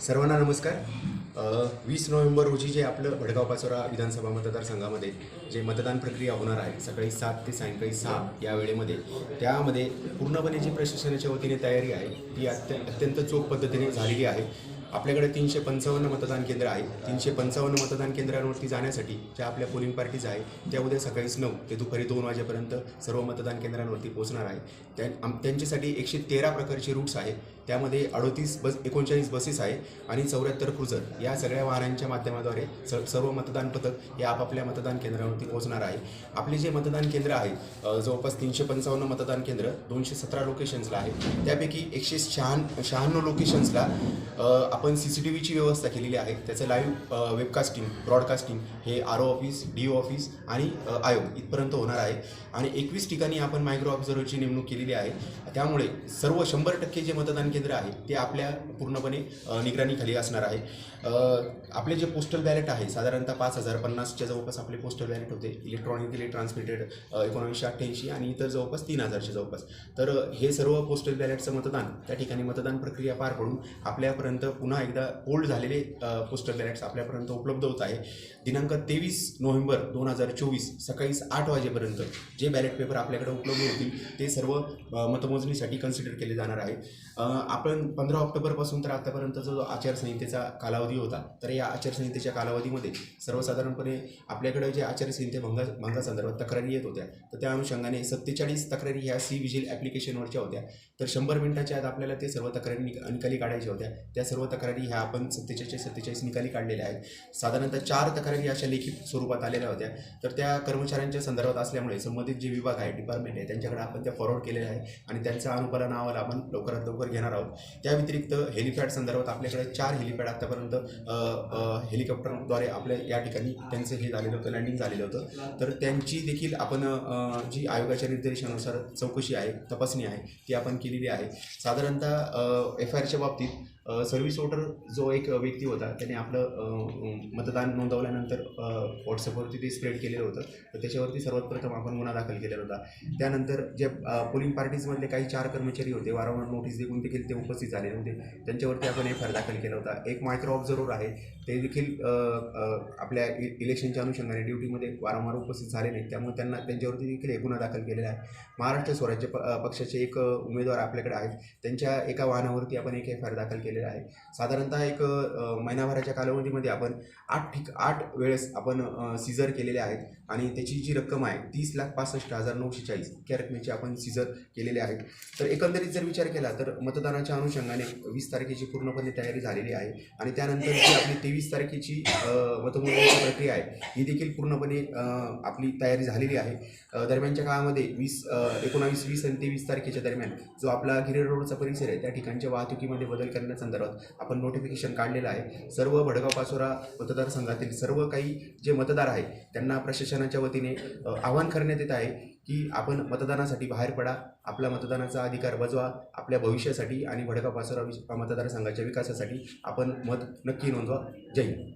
सर्वांना नमस्कार. वीस नोव्हेंबर रोजी जे आपलं भडगाव पाचोरा विधानसभा मतदारसंघामध्ये जे मतदान प्रक्रिया होणार आहे सकाळी सात ते सायंकाळी सहा या वेळेमध्ये त्यामध्ये पूर्णपणे जी प्रशासनाच्या वतीने तयारी आहे ती अत्य अत्यंत चोख पद्धतीने झालेली आहे. आपल्याकडे तीनशे पंचावन्न मतदान केंद्र आहे. तीनशे पंचावन्न मतदान केंद्रांवरती जाण्यासाठी ज्या आपल्या पोलिंग पार्टीज आहे त्या उद्या सकाळीच नऊ ते दुपारी दोन वाजेपर्यंत सर्व मतदान केंद्रांवरती पोहोचणार आहे. त्या आम- त्यांच्यासाठी एकशे तेरा प्रकारचे रूट्स आहे त्यामध्ये अडोतीस बस एकोणचाळीस बसेस आहे आणि चौऱ्याहत्तर क्रुझर या सगळ्या वाहनांच्या माध्यमाद्वारे स सर्व मतदान पथक हे आपापल्या मतदान केंद्रावरती पोहोचणार आहे. आपले जे मतदान केंद्र आहे जवळपास तीनशे पंचावन्न मतदान केंद्र दोनशे सतरा लोकेशन्सला आहे त्यापैकी एकशे शहाण शहाण्णव लोकेशन्सला आपण सी सी टी व्हीची व्यवस्था केलेली आहे. त्याचं लाईव्ह वेबकास्टिंग ब्रॉडकास्टिंग हे R O office D O office आणि आयोग इथपर्यंत होणार आहे. आणि एकवीस ठिकाणी आपण मायक्रो ऑब्झर्वरची नेमणूक केलेली आहे. त्यामुळे सर्व शंभर टक्के जे मतदान केंद्र आहे ते आपल्या पूर्णपणे निगराणीखाली असणार आहे. आपले जे पोस्टल बॅलेट आहे साधारणतः पाच हजार पन्नासच्या जवळपास आपले पोस्टल बॅलेट होते. इलेक्ट्रॉनिकली ट्रान्समिटेड एकोणीसशे अठ्ठ्याऐंशी आणि इतर जवळपास तीन हजारच्या जवळपास. तर हे सर्व पोस्टल बॅलेटचं मतदान त्या ठिकाणी मतदान प्रक्रिया पार पडून आपल्यापर्यंत पुन्हा पुन्हा एकदा ओल्ड झालेले पोस्टल बॅलेट्स आपल्यापर्यंत उपलब्ध होत आहे. दिनांक तेवीस नोव्हेंबर दोन हजार चोवीस सकाळी आठ वाजेपर्यंत जे बॅलेट पेपर आपल्याकडे उपलब्ध होतील ते सर्व मतमोजणीसाठी कन्सिडर केले जाणार आहे. आपण पंधरा ऑक्टोबरपासून तर आतापर्यंत जो आचारसंहितेचा कालावधी होता तर या आचारसंहितेच्या कालावधीमध्ये सर्वसाधारणपणे आपल्याकडे जे आचारसंहिते भंगा भंगासंदर्भात तक्रारी येत होत्या तर त्या अनुषंगाने सत्तेचाळीस तक्रारी ह्या सी विजिल ॲप्लिकेशनवरच्या होत्या. तर शंभर मिनिटाच्या आत आपल्याला ते सर्व तक्रारी निकाली काढायच्या होत्या. त्या सर्व तक्रारी ह्या आपण सत्तेचाळीस सत्तेचाळीस निकाली काढलेल्या आहेत. साधारणतः चार तक्रारी अशा लेखी स्वरूपात आलेल्या होत्या. तर त्या कर्मचाऱ्यांच्या संदर्भात असल्यामुळे संबंधित जे विभाग आहे डिपार्टमेंट आहे त्यांच्याकडे आपण त्या फॉरवर्ड केलेल्या आहे आणि त्यांचा अनुपालन अहवाल आपण लवकरात लवकर घेणार आहोत. त्या व्यतिरिक्त हेलिपॅड संदर्भात आपल्याकडे चार हेलिपॅड आतापर्यंत हेलिकॉप्टरद्वारे आपल्या या ठिकाणी त्यांचं हे झालेलं होतं लँडिंग झालेलं होतं. तर त्यांची देखील आपण जी आयोगाच्या निर्देशानुसार चौकशी आहे तपासणी आहे ती आपण केलेली आहे. साधारणतः एफ आय आरच्या बाबतीत सर्व्हिस वोटर जो एक व्यक्ती होता त्याने आपलं मतदान नोंदवल्यानंतर व्हॉट्सअपवरती ते स्प्रेड केलेलं होतं. तर त्याच्यावरती सर्वात प्रथम आपण गुन्हा दाखल केलेला होता. त्यानंतर जे पोलिंग पार्टीजमधले काही चार कर्मचारी होते वारंवार नोटीस देखील देखील ते उपस्थित झाले नव्हते त्यांच्यावरती आपण एफ आय आर दाखल केला होता. एक मायक्रो ऑब्झर्वर आहे. ते देखील आपल्या इलेक्शनच्या अनुषंगाने ड्युटीमध्ये वारंवार उपस्थित झाले नाहीत त्यामुळे त्यांना त्यांच्यावरती देखील एक गुन्हा दाखल केलेला आहे. महाराष्ट्र स्वराज्य प पक्षाचे एक उमेदवार आपल्याकडे आहेत. त्यांच्या एका वाहनावरती आपण एक एफ आय केला केलेलं आहे. साधारणतः एक महिनाभराच्या कालावधीमध्ये आपण आठ ठिक आठ वेळेस आपण सीझर केलेले आहेत आणि त्याची जी रक्कम आहे तीस लाख पासष्ट हजार नऊशे चाळीस इतक्या रकमेची आपण सीझर केलेले आहेत. तर एकंदरीत जर विचार केला तर मतदानाच्या अनुषंगाने वीस तारखेची पूर्णपणे तयारी झालेली आहे आणि त्यानंतर जी आपली तेवीस तारखेची मतमोजणीची प्रक्रिया आहे ही देखील पूर्णपणे आपली तयारी झालेली आहे. दरम्यानच्या काळामध्ये वीस एकोणावीस वीस आणि तेवीस तारखेच्या दरम्यान जो आपला गिरे रोडचा परिसर आहे त्या ठिकाणच्या वाहतुकीमध्ये बदल संदर्भात आपण नोटिफिकेशन काढलेलं आहे. सर्व भडगाव पाचोरा मतदारसंघातील सर्व काही जे मतदार आहेत त्यांना प्रशासनाच्या वतीने आवाहन करण्यात येत आहे की आपण मतदानासाठी बाहेर पडा. आपला मतदानाचा अधिकार बजवा. आपल्या भविष्यासाठी आणि भडगाव पाचोरा मतदारसंघाच्या विकासासाठी आपण मत नक्की नोंदवा. जय हिंद.